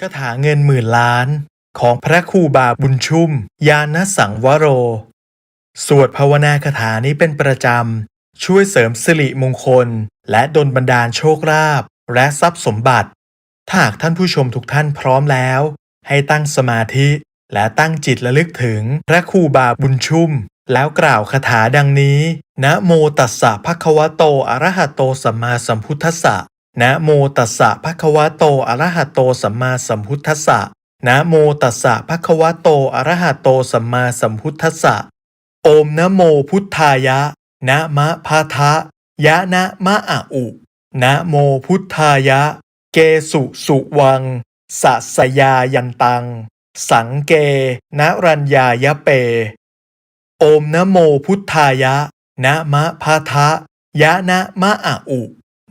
คาถาเงินหมื่นล้าน ของพระครูบาบุญชุ่ม ยานสังวโร สวดภาวนาคาถานี้เป็นประจำ ช่วยเสริมสิริมงคล และดลบันดาลโชคลาภและทรัพย์สมบัติ ถ้าหากท่านผู้ชมทุกท่านพร้อมแล้ว ให้ตั้งสมาธิและตั้งจิตระลึกถึงพระครูบาบุญชุ่ม แล้วกล่าวคาถาดังนี้ นะโมตัสสะภะคะวะโตอะระหะโตสัมมาสัมพุทธัสสะ นะโมตัสสะภะคะวะโตอะระหะโตสัมมาสัมพุทธัสสะนะโมตัสสะภะคะวะโตอะระหะโตสัมมาสัมพุทธัสสะโอมนะโมพุทธายะ นะมะพะทะยะนะมะอะอุ นะโมพุทธายะ เกสุสุวังสัสยายันตัง สังเกนะรัญญายะเป โอมนะโมพุทธายะ นะมะพะทะยะนะมะอะอุ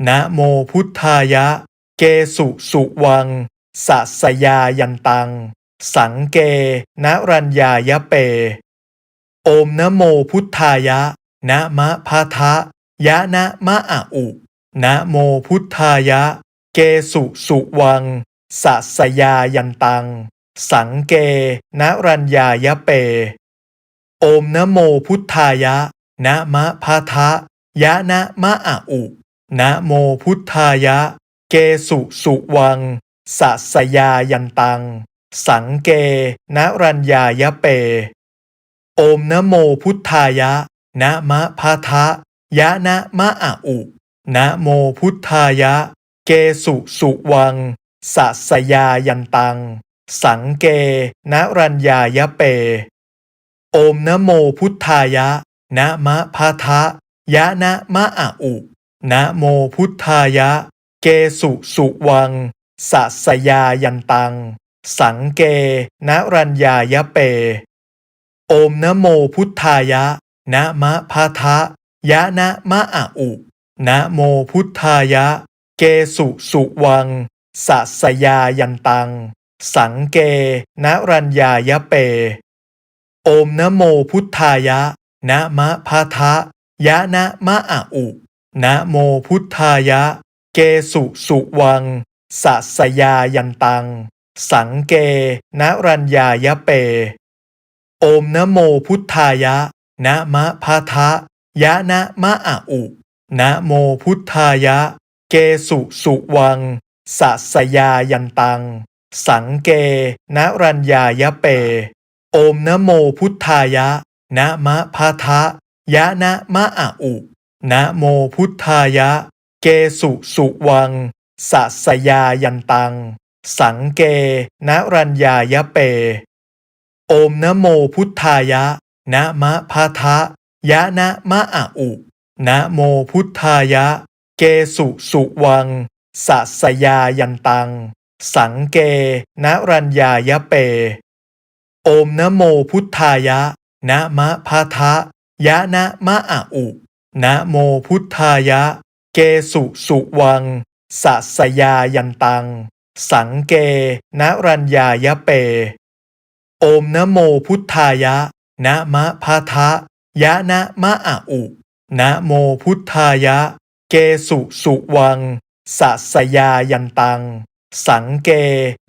นะโมพุทธายะ เกสุสุวังสัสยายันตัง สังเกนรัญญายะเป โอมนะโมพุทธายะ นะมะพะทะ ยะนะมะอะอุ นะโมพุทธายะ เกสุสุวังสัสยายันตัง สังเกนรัญญายะเป โอมนะโมพุทธายะ นะมะพะทะ ยะนะมะอะอุ นะโมพุทธายะ เกสุสุวัง สัสยายันตัง สังเกนรัญญายะเป โอมนะโมพุทธายะ นะมะพะทะ ยะนะมะอะอุ นะโมพุทธายะ เกสุสุวัง สัสยายันตัง สังเกนรัญญายะเป โอมนะโมพุทธายะ นะมะพะทะ ยะนะมะอะอุ นะโมพุทธายะ เกสุสุวัง สัสยายันตัง สังเกนรัญญายะเป โอมนะโมพุทธายะ นะมะพะทะ ยะนะมะอะอุ นะโมพุทธายะ เกสุสุวัง สัสยายันตัง สังเกนรัญญายะเป โอมนะโมพุทธายะ นะมะพะทะ ยะนะมะอะอุ นะโมพุทธายะ เกสุสุวังสัสยายันตัง สังเกนรัญญายะเป โอมนะโมพุทธายะ นะมะพะทะ ยะนะมะอะอุ นะโมพุทธายะ เกสุสุวังสัสยายันตัง สังเกนรัญญายะเป โอมนะโมพุทธายะ นะมะพะทะ ยะนะมะอะอุ นะโมพุทธายะ เกสุสุวัง สัสยายันตัง สังเกนรัญญายะเป โอมนะโมพุทธายะ นะมะพะทะ ยะนะมะอะอุ นะโมพุทธายะ เกสุสุวัง สัสยายันตัง สังเกนรัญญายะเป โอมนะโมพุทธายะ นะมะพะทะ ยะนะมะอะอุ นะโมพุทธายะ เกสุสุวัง สัสยายันตัง สังเกนรัญญายะเป โอมนะโมพุทธายะ นะมะพะทะ ยะนะมะอะอุ นะโมพุทธายะ เกสุสุวัง สัสยายันตัง สังเก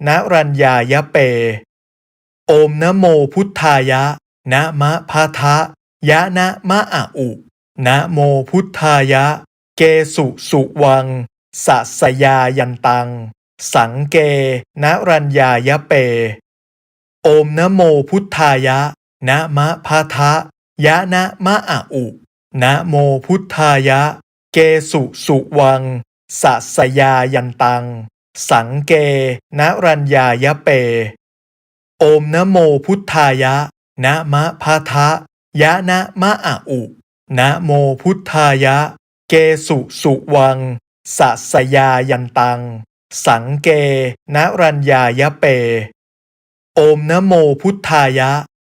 นรัญญายะเป โอมนะโมพุทธายะ นะมะพะทะ ยะนะมะอะอุ นะโมพุทธายะ เกสุสุวัง สัสยายันตัง สังเกนรัญญายะเป โอมนะโมพุทธายะ นะมะพะทะ ยะนะมะอะอุ นะโมพุทธายะ เกสุสุวัง สัสยายันตัง สังเกนรัญญายะเป โอมนะโมพุทธายะ นะมะพะทะ ยะนะมะอะอุ นะโมพุทธายะ เกสุสุวังสัสยายันตัง สังเกนรัญญายะเป โอมนะโมพุทธายะ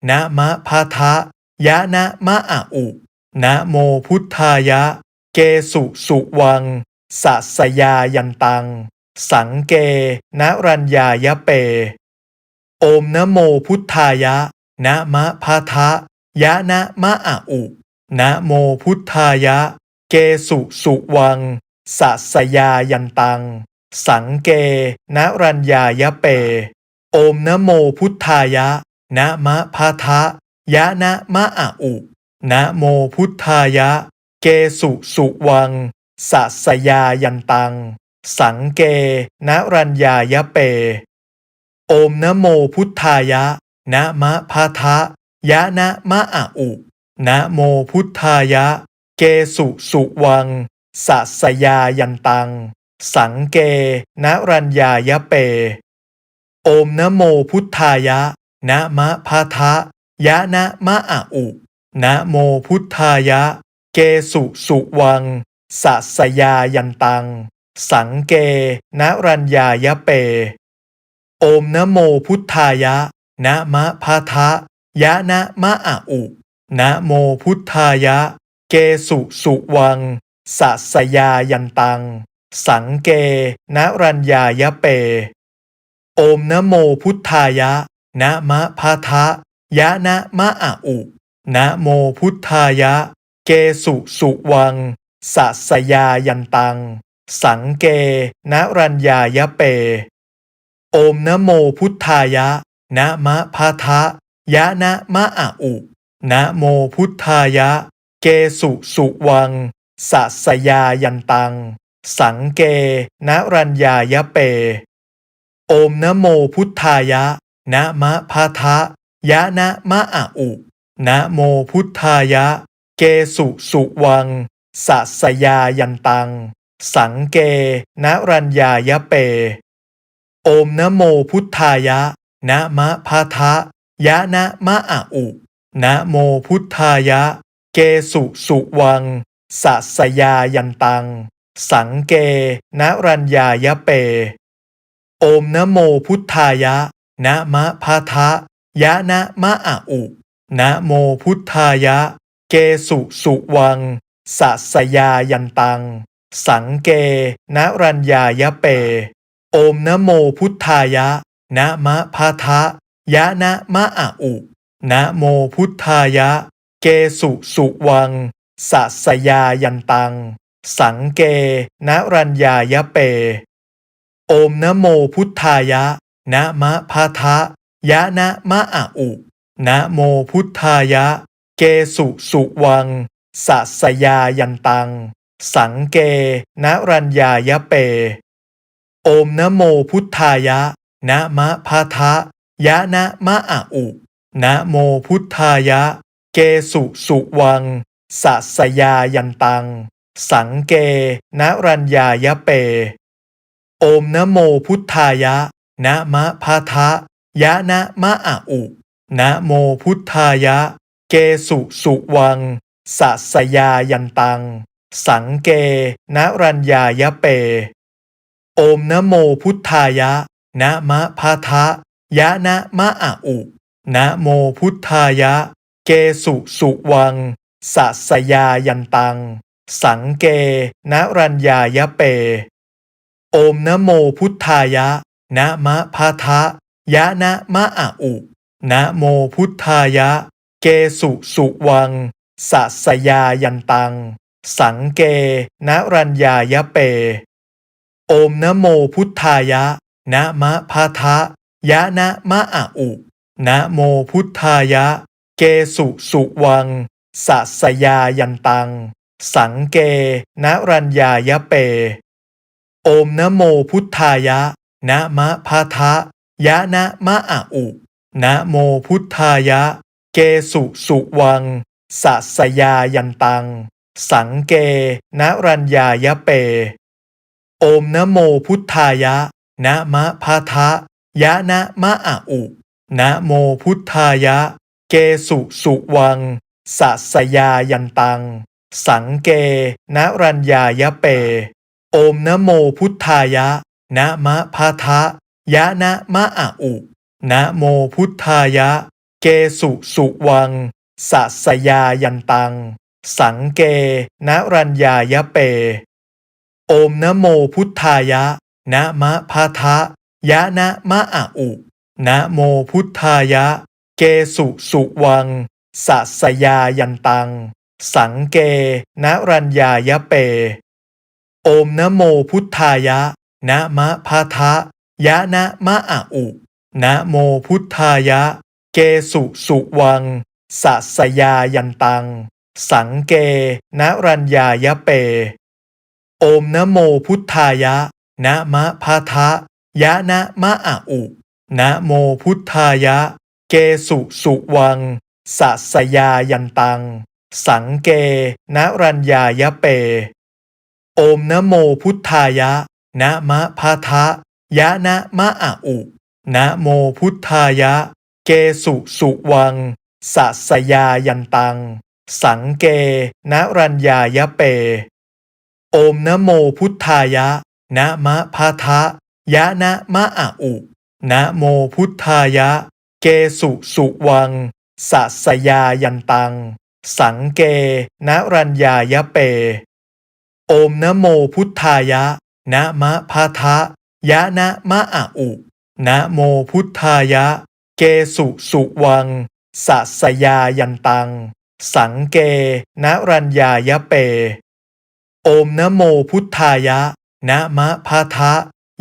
นะมะพะทะ ยะนะมะอะอุ นะโมพุทธายะ เกสุสุวังสัสยายันตัง สังเกนรัญญายะเป โอมนะโมพุทธายะ นะมะพะทะ ยะนะมะอะอุ นะโมพุทธายะ เกสุสุวัง สัสยายันตัง สังเกนรัญญายะเป โอมนะโมพุทธายะ นะมะพะทะ ยะนะมะอะอุ นะโมพุทธายะ เกสุสุวัง สัสยายันตัง สังเกนรัญญายะเป โอมนะโมพุทธายะ นะมะพะทะ ยะนะมะอะอุ นะโมพุทธายะ เกสุสุวัง สัสยายันตัง สังเกนรัญญายะเป โอมนะโมพุทธายะ นะมะพะทะ ยะนะมะอะอุ นะโมพุทธายะ เกสุสุวัง สัสยายันตัง สังเกนรัญญายะเป โอมนะโมพุทธายะ นะมะพะทะ ยะนะมะอะอุ นะโมพุทธายะ เกสุสุวังสัสยายันตัง สังเกนรัญญายะเป โอมนะโมพุทธายะ นะมะพะทะ ยะนะมะอะอุ นะโมพุทธายะ เกสุสุวังสัสยายันตัง สังเกนรัญญายะเป โอมนะโมพุทธายะ นะมะพะทะ ยะนะมะอะอุ นะโมพุทธายะ เกสุสุวัง สัสยายันตัง สังเกนรัญญายะเป โอมนะโมพุทธายะ นะมะพะทะ ยะนะมะอะอุ นะโมพุทธายะ เกสุสุวัง สัสยายันตัง สังเกนรัญญายะเป โอมนะโมพุทธายะ นะมะพะทะ ยะนะมะอะอุ นะโมพุทธายะ เกสุสุวัง สัสยายันตัง สังเกนรัญญายะเป โอมนะโมพุทธายะ นะมะพะทะ ยะนะมะอะอุ นะโมพุทธายะ เกสุสุวัง สัสยายันตัง สังเกนรัญญายะเป โอมนะโมพุทธายะ นะมะพะทะ ยะนะมะอะอุ นะโมพุทธายะ เกสุสุวัง สัสยายันตัง สังเกนรัญญายะเป โอมนะโมพุทธายะ นะมะพะทะ ยะนะมะอะอุ นะโมพุทธายะ เกสุสุวัง สัสยายันตัง สังเกนรัญญายะเป โอมนะโมพุทธายะ นะมะพะทะ ยะนะมะอะอุ นะโมพุทธายะ เกสุสุวัง สัสยายันตัง สังเกนรัญญายะเป โอมนะโมพุทธายะ นะมะพะทะ ยะนะมะอะอุ นะโมพุทธายะ เกสุสุวัง สัสยายันตัง สังเกนรัญญายะเป โอมนะโมพุทธายะ นะมะพะทะ ยะนะมะอะอุ นะโมพุทธายะ เกสุสุวัง สัสยายันตัง สังเกนรัญญายะเป โอมนะโมพุทธายะ นะมะพะทะ ยะนะมะอะอุ นะโมพุทธายะ เกสุสุวัง สัสยายันตัง สังเกนรัญญายะเป โอมนะโมพุทธายะ นะมะพะทะ ยะนะมะอะอุ นะโมพุทธายะ เกสุสุวังสัสยายันตัง สังเกนรัญญายะเป โอมนะโมพุทธายะ นะมะพะทะ ยะนะมะอะอุ นะโมพุทธายะ เกสุสุวังสัสยายันตัง สังเกนรัญญายะเป โอมนะโมพุทธายะ นะมะพะทะ ยะนะมะอะอุ นะโมพุทธายะ เกสุสุวังสัสยายันตัง สังเกนรัญญายะเป โอมนะโมพุทธายะ นะมะพะทะ ยะนะมะอะอุ นะโมพุทธายะ เกสุสุวังสัสยายันตัง สังเกนรัญญายะเป โอมนะโมพุทธายะ นะมะพะทะ ยะนะมะอะอุ นะโมพุทธายะ เกสุสุวัง สัสยายันตัง สังเกนรัญญายะเป โอมนะโมพุทธายะ นะมะพะทะ ยะนะมะอะอุ นะโมพุทธายะ เกสุสุวัง สัสยายันตัง สังเกนรัญญายะเป โอมนะโมพุทธายะ นะมะพะทะ ยะนะมะอะอุ นะโมพุทธายะ เกสุสุวังสัสยายันตัง สังเกนรัญญายะเป โอมนะโมพุทธายะ นะมะพะทะ ยะนะมะอะอุ นะโมพุทธายะ เกสุสุวังสัสยายันตัง สังเกนรัญญายะเป โอมนะโมพุทธายะ นะมะพะทะ ยะนะมะอะอุ นะโมพุทธายะ เกสุสุวัง สัสยายันตัง สังเกนรัญญายะเป โอมนะโมพุทธายะ นะมะพะทะ ยะนะมะอะอุ นะโมพุทธายะ เกสุสุวัง สัสยายันตัง สังเกนรัญญายะเป โอมนะโมพุทธายะ นะมะพะทะ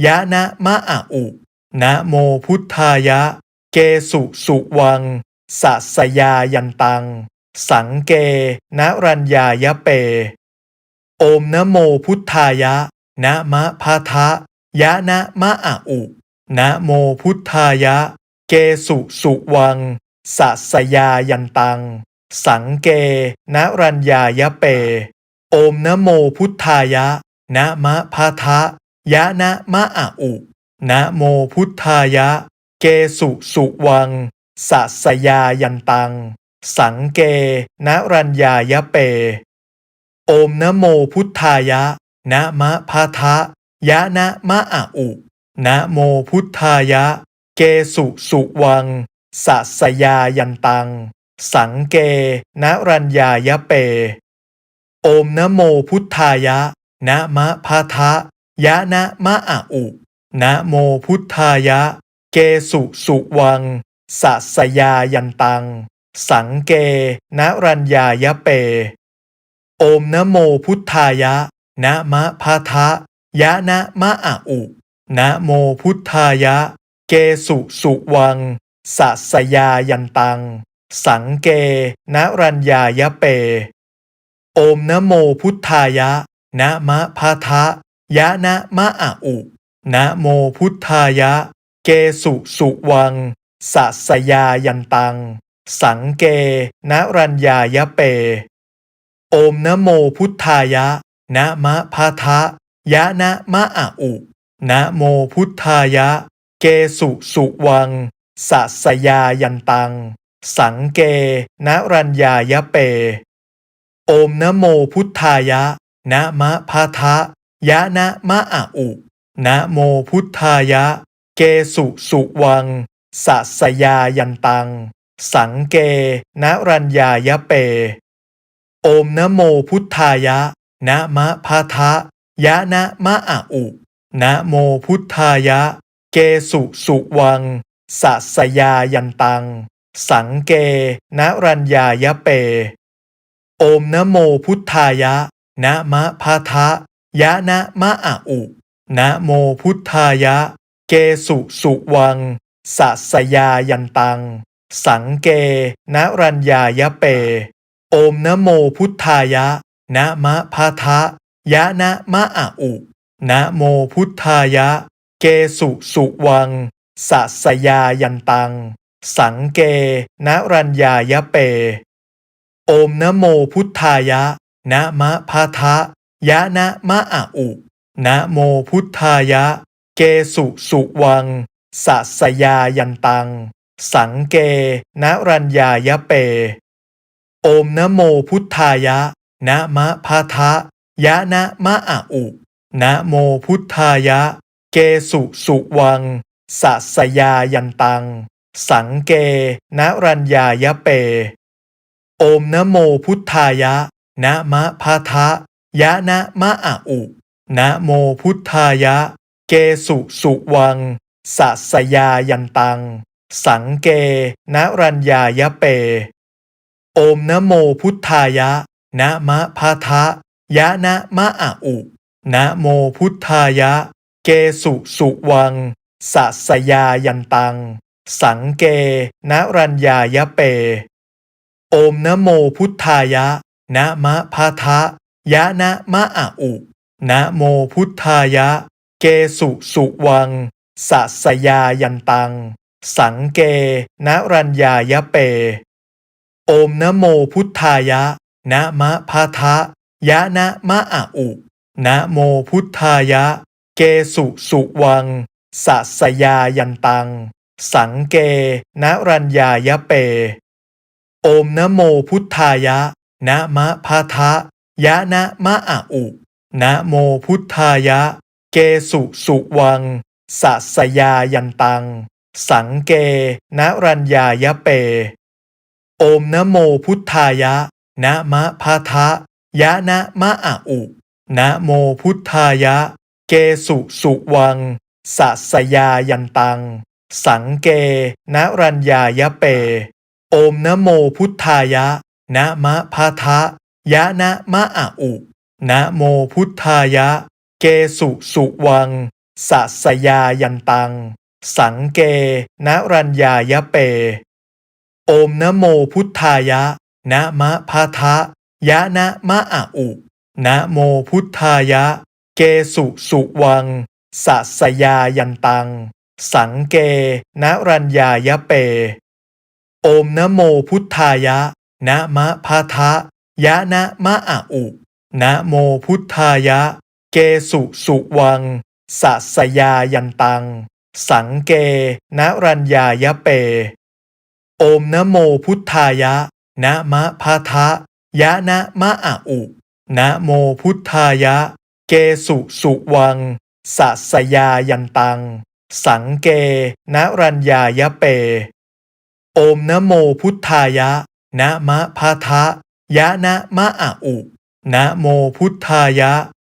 ยะนะมะอะอุ นะโมพุทธายะ เกสุสุวังสัสยายันตัง สังเกนรัญญายะเป โอมนะโมพุทธายะ นะมะพะทะ ยะนะมะอะอุ นะโมพุทธายะ เกสุสุวังสัสยายันตัง สังเกนรัญญายะเป โอมนะโมพุทธายะ นะมะพะทะ ยะนะมะอะอุ นะโมพุทธายะ เกสุสุวัง สัสยายันตัง สังเกนรัญญายะเป โอมนะโมพุทธายะ นะมะพะทะ ยะนะมะอะอุ นะโมพุทธายะ เกสุสุวัง สัสยายันตัง สังเกนรัญญายะเป โอมนะโมพุทธายะ นะมะพะทะ ยะนะมะอะอุ นะโมพุทธายะ เกสุสุวัง สัสยายันตัง สังเกนรัญญายะเป โอมนะโมพุทธายะ นะมะพะทะ ยะนะมะอะอุ นะโมพุทธายะ เกสุสุวัง สัสยายันตัง สังเกนรัญญายะเป โอมนะโมพุทธายะ นะมะพะทะ ยะนะมะอะอุ นะโมพุทธายะ เกสุสุวัง สัสยายันตัง สังเกนรัญญายะเป โอมนะโมพุทธายะ นะมะพะทะ ยะนะมะอะอุ นะโมพุทธายะ เกสุสุวัง สัสยายันตัง สังเกนรัญญายะเป โอมนะโมพุทธายะ นะมะพะทะ ยะนะมะอะอุ นะโมพุทธายะ เกสุสุวังสัสยายันตัง สังเกนรัญญายะเป โอมนะโมพุทธายะ นะมะพะทะ ยะนะมะอะอุ นะโมพุทธายะ เกสุสุวังสัสยายันตัง สังเกนรัญญายะเป โอมนะโมพุทธายะ นะมะพะทะ ยะนะมะอะอุ นะโมพุทธายะ เกสุสุวังสัสยายันตัง สังเกนรัญญายะเป โอมนะโมพุทธายะ นะมะพะทะ ยะนะมะอะอุ นะโมพุทธายะ เกสุสุวังสัสยายันตัง สังเกนรัญญายะเป โอมนะโมพุทธายะ นะมะพะทะ ยะนะมะอะอุ นะโมพุทธายะ เกสุสุวังสัสยายันตัง สังเกนรัญญายะเป โอมนะโมพุทธายะ นะมะพะทะ ยะนะมะอะอุ นะโมพุทธายะ เกสุสุวังสัสยายันตัง สังเกนรัญญายะเป โอมนะโมพุทธายะ นะมะพะทะ ยะนะมะอะอุ นะโมพุทธายะ เกสุสุวังสัสยายันตัง สังเกนรัญญายะเป โอมนะโมพุทธายะ นะมะพะทะ ยะนะมะอะอุ นะโมพุทธายะ เกสุสุวังสัสยายันตัง สังเกนรัญญายะเป โอมนะโมพุทธายะ นะมะพะทะ ยะนะมะอะอุ นะโมพุทธายะ เกสุสุวัง สัสยายันตัง สังเกนรัญญายะเป โอมนะโมพุทธายะ นะมะพะทะ ยะนะมะอะอุ นะโมพุทธายะ เกสุสุวัง สัสยายันตัง สังเกนรัญญายะเป โอมนะโมพุทธายะ นะมะพะทะ ยะนะมะอะอุ นะโมพุทธายะ เกสุสุวัง สัสยายันตัง สังเกนรัญญายะเป โอมนะโมพุทธายะ นะมะพะทะ ยะนะมะอะอุ นะโมพุทธายะ เกสุสุวัง สัสยายันตัง สังเกนรัญญายะเป โอมนะโมพุทธายะ นะมะพะทะ ยะนะมะอะอุ นะโมพุทธายะ เกสุสุวัง สัสยายันตัง สังเกนรัญญายะเป โอมนะโมพุทธายะ นะมะพะทะ ยะนะมะอะอุ นะโมพุทธายะ เกสุสุวัง สัสยายันตัง สังเกนรัญญายะเป โอมนะโมพุทธายะ นะมะพะทะ ยะนะมะอะอุ นะโมพุทธายะ เกสุสุวัง สัสยายันตัง สังเกนรัญญายะเป โอมนะโมพุทธายะ นะมะพะทะ ยะนะมะอะอุ นะโมพุทธายะ เกสุสุวัง สัสยายันตัง สังเกนรัญญายะเป โอมนะโมพุทธายะ นะมะพะทะ ยะนะมะอะอุ นะโมพุทธายะ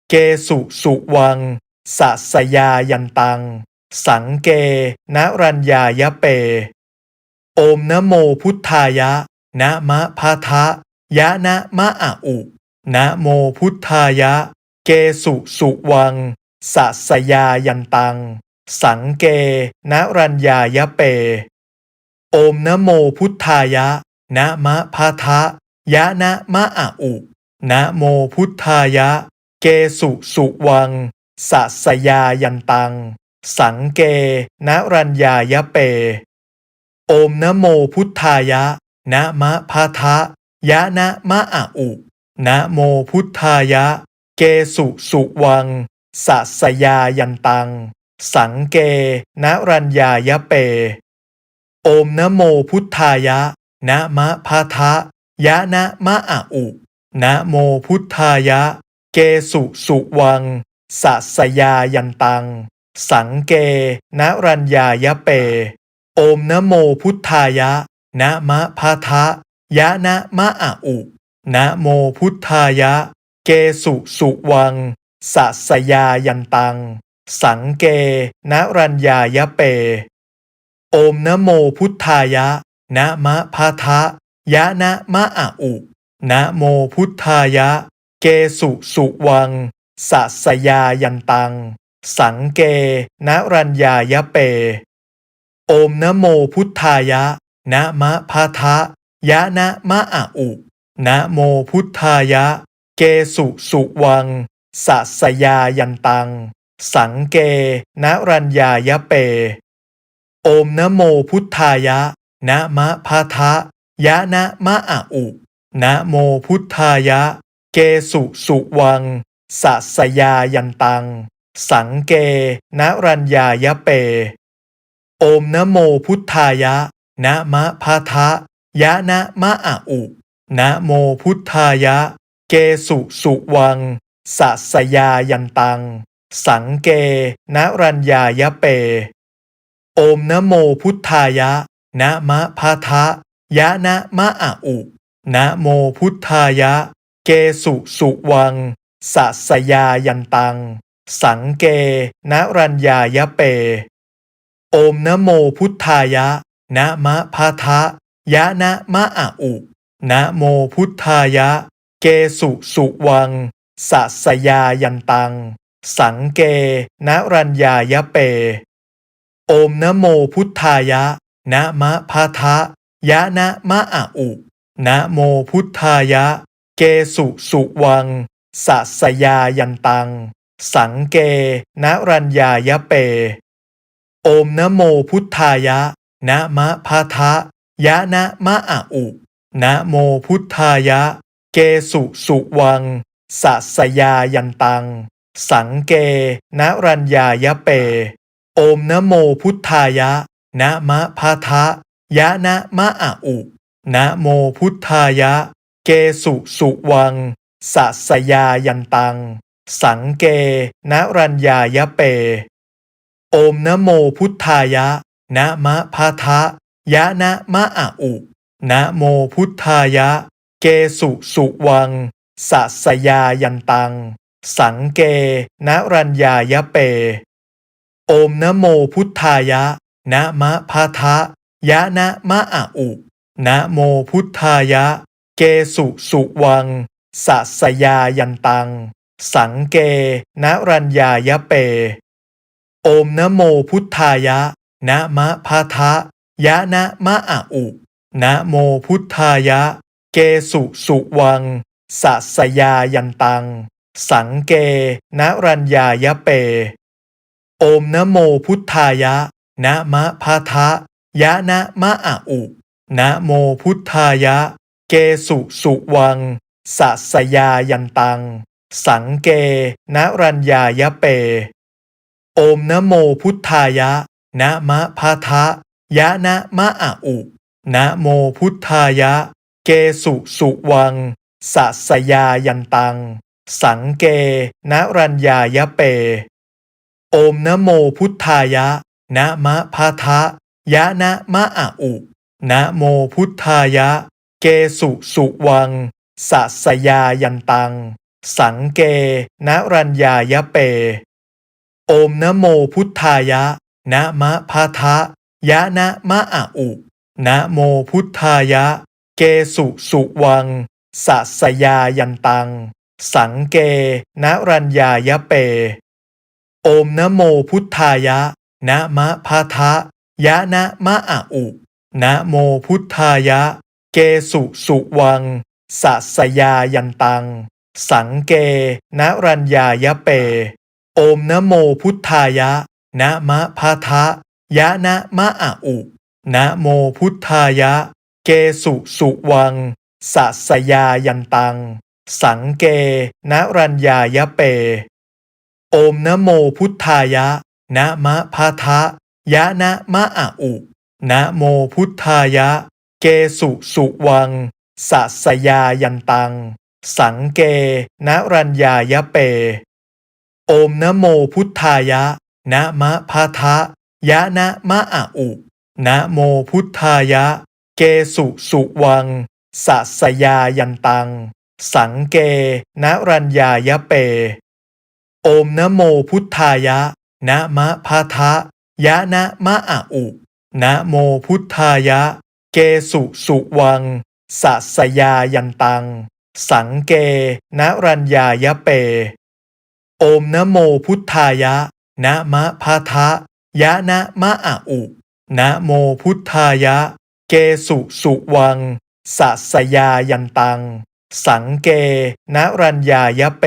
เกสุสุวัง สัสยายันตัง สังเกนรัญญายะเป โอมนะโมพุทธายะ นะมะพะทะ ยะนะมะอะอุ นะโมพุทธายะ เกสุสุวัง สัสยายันตัง สังเกนรัญญายะเป โอมนะโมพุทธายะ นะมะพะทะ ยะนะมะอะอุ นะโมพุทธายะ เกสุสุวังสัสยายันตัง สังเกนรัญญายะเป โอมนะโมพุทธายะ นะมะพะทะ ยะนะมะอะอุ นะโมพุทธายะ เกสุสุวังสัสยายันตัง สังเกนรัญญายะเป โอมนะโมพุทธายะ นะมะพะทะ ยะนะมะอะอุ นะโมพุทธายะ เกสุสุวัง สัสยายันตัง สังเกนรัญญายะเป โอมนะโมพุทธายะ นะมะพะทะ ยะนะมะอะอุ นะโมพุทธายะ เกสุสุวัง สัสยายันตัง สังเกนรัญญายะเป โอมนะโมพุทธายะ นะมะพะทะ ยะนะมะอะอุ นะโมพุทธายะ เกสุสุวัง สัสยายันตัง สังเกนรัญญายะเป โอมนะโมพุทธายะ นะมะพะทะ ยะนะมะอะอุ นะโมพุทธายะ เกสุสุวัง สัสยายันตัง สังเกนรัญญายะเป โอมนะโมพุทธายะ นะมะพะทะ ยะนะมะอะอุ นะโมพุทธายะ เกสุสุวังสัสยายันตัง สังเกนรัญญายะเป โอมนะโมพุทธายะ นะมะพะทะ ยะนะมะอะอุ นะโมพุทธายะ เกสุสุวังสัสยายันตัง สังเกนรัญญายะเป โอมนะโมพุทธายะ นะมะพะทะ ยะนะมะอะอุ นะโมพุทธายะ เกสุสุวัง สัสยายันตัง สังเกนรัญญายะเป โอมนะโมพุทธายะ นะมะพะทะ ยะนะมะอะอุ นะโมพุทธายะ เกสุสุวัง สัสยายันตัง สังเกนรัญญายะเป โอมนะโมพุทธายะ นะมะพะทะ ยะนะมะอะอุ นะโมพุทธายะ เกสุสุวัง สัสยายันตัง สังเกนรัญญายะเป โอมนะโมพุทธายะ นะมะพะทะ ยะนะมะอะอุ นะโมพุทธายะ เกสุสุวัง สัสยายันตัง สังเกนรัญญายะเป โอมนะโมพุทธายะ นะมะพะทะ ยะนะมะอะอุ นะโมพุทธายะ เกสุสุวัง สัสยายันตัง สังเกนรัญญายะเป โอมนะโมพุทธายะ นะมะพะทะ ยะนะมะอะอุ นะโมพุทธายะ เกสุสุวัง สัสยายันตัง สังเกนรัญญายะเป โอมนะโมพุทธายะ นะมะพะทะ ยะนะมะอะอุ นะโมพุทธายะ เกสุสุวัง สัสยายันตัง สังเกนรัญญายะเป โอมนะโมพุทธายะ นะมะพะทะ ยะนะมะอะอุ นะโมพุทธายะ เกสุสุวัง สัสยายันตัง สังเกนรัญญายะเป โอมนะโมพุทธายะ นะมะพะทะ ยะนะมะอะอุ นะโมพุทธายะ เกสุสุวังสัสยายันตัง สังเกนรัญญายะเป โอมนะโมพุทธายะ นะมะพะทะ ยะนะมะอะอุ นะโมพุทธายะ เกสุสุวังสัสยายันตัง สังเกนรัญญายะเป โอมนะโมพุทธายะ นะมะพะทะ ยะนะมะอะอุ นะโมพุทธายะ เกสุสุวัง สัสยายันตัง สังเกนรัญญายะเป โอมนะโมพุทธายะ นะมะพะทะ ยะนะมะอะอุ นะโมพุทธายะ เกสุสุวัง สัสยายันตัง สังเกนรัญญายะเป โอมนะโมพุทธายะ นะมะพะทะ ยะนะมะอะอุ นะโมพุทธายะ เกสุสุวังสัสยายันตัง สังเกนรัญญายะเป โอมนะโมพุทธายะ นะมะพะทะ ยะนะมะอะอุ นะโมพุทธายะ เกสุสุวังสัสยายันตัง สังเกนรัญญายะเป โอมนะโมพุทธายะ นะมะพะทะ ยะนะมะอะอุ นะโมพุทธายะ เกสุสุวัง สัสยายันตัง สังเกนรัญญายะเป โอมนะโมพุทธายะ นะมะพะทะ ยะนะมะอะอุ นะโมพุทธายะ เกสุสุวัง สัสยายันตัง สังเกนรัญญายะเป โอมนะโมพุทธายะ นะมะพะทะ ยะนะมะอะอุ นะโมพุทธายะ เกสุสุวังสัสยายันตัง สังเกนรัญญายะเป โอมนะโมพุทธายะ นะมะพะทะ ยะนะมะอะอุ นะโมพุทธายะ เกสุสุวังสัสยายันตัง สังเกนรัญญายะเป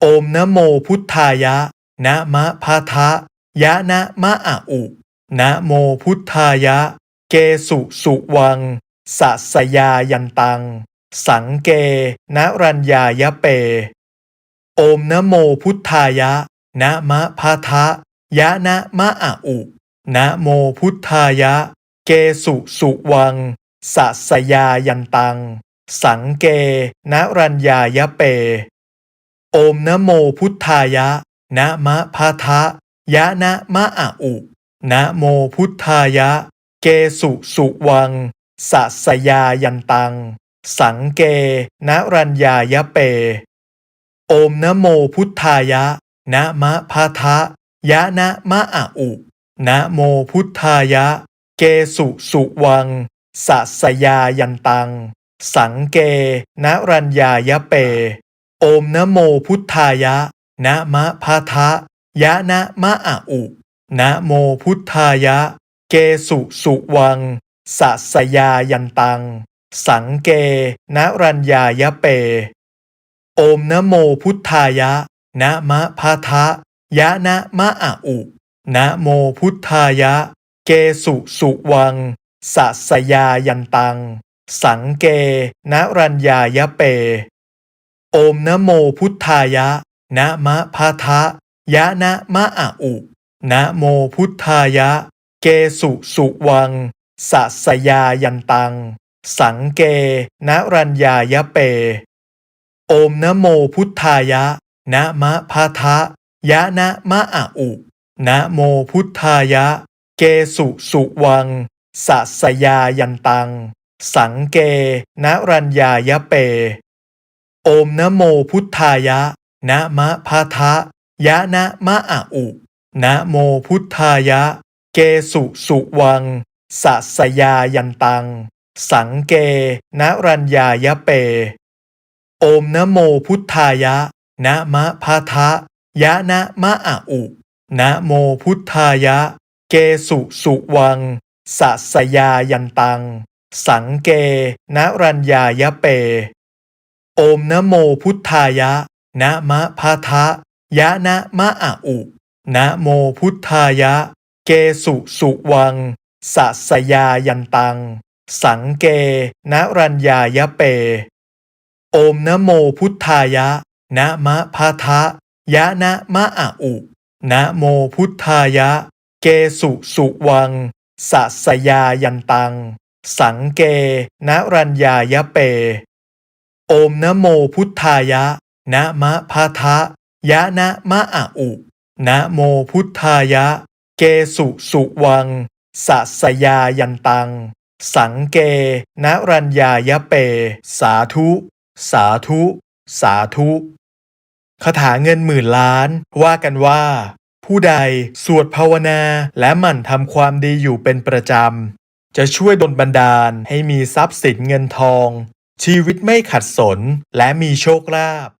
โอมนะโมพุทธายะ นะมะพะทะ ยะนะมะอะอุ นะโมพุทธายะ เกสุสุวัง สัสยายันตัง สังเกนรัญญายะเป โอมนะโมพุทธายะ นะมะพะทะ ยะนะมะอะอุ นะโมพุทธายะ เกสุสุวัง สัสยายันตัง สังเกนรัญญายะเป โอมนะโมพุทธายะ นะมะพะทะ ยะนะมะอะอุ นะโมพุทธายะ เกสุสุวัง สัสยายันตัง สังเกนรัญญายะเป โอมนะโมพุทธายะ นะมะพะทะ ยะนะมะอะอุ นะโมพุทธายะ เกสุสุวัง สัสยายันตัง สังเกนรัญญายะเป โอมนะโมพุทธายะ นะมะพะทะ ยะนะมะอะอุ นะโมพุทธายะ เกสุสุวัง สัสยายันตัง สังเกนะรัญญายะเป โอมนะโมพุทธายะ นะมะพะทะ ยะนะมะอะอุ นะโมพุทธายะ เกสุสุวัง สัสยายันตัง สังเกนะรัญญายะเป โอมนะโมพุทธายะ นะมะพะทะ ยะนะมะอะอุ นะโมพุทธายะ เกสุสุวัง สัสยายันตัง สังเกนะรัญญายะเป โอมนะโมพุทธายะ นะมะพะทะ ยะนะมะอะอุ นะโมพุทธายะ เกสุสุวัง สัสยายันตัง สังเกนะรัญญายะเป โอมนะโมพุทธายะ นะมะพะทะ ยะนะมะอะอุ นะโมพุทธายะ เกสุสุวังสัสยายันตัง สังเกนะรัญญายะเป โอมนะโมพุทธายะ นะมะพะทะ ยะนะมะอะอุ นะโมพุทธายะ เกสุสุวังสัสยายันตัง สังเกนะรัญญายะเป โอมนะโมพุทธายะ นะมะพะทะ ยะนะมะอะอุ นะโมพุทธายะ เกสุสุวังสัสยายันตัง สังเกนะรัญญายะเป โอมนะโมพุทธายะ นะมะพะทะ ยะนะมะอะอุ นะโมพุทธายะ เกสุสุวังสัสยายันตัง สังเกนะรัญญายะเป โอมนะโมพุทธายะ นะมะพะทะ ยะนะมะอะอุ นะโมพุทธายะ เกสุสุวังสัสยายันตัง สังเกนะรัญญายะเป สาธุ สาธุ สาธุคาถาเงินหมื่นล้าน ว่ากันว่า ผู้ใดสวดภาวนาและหมั่นทำความดีอยู่เป็นประจำ จะช่วยดลบันดาลให้มีทรัพย์สินเงินทอง ชีวิตไม่ขัดสนและมีโชคลาภ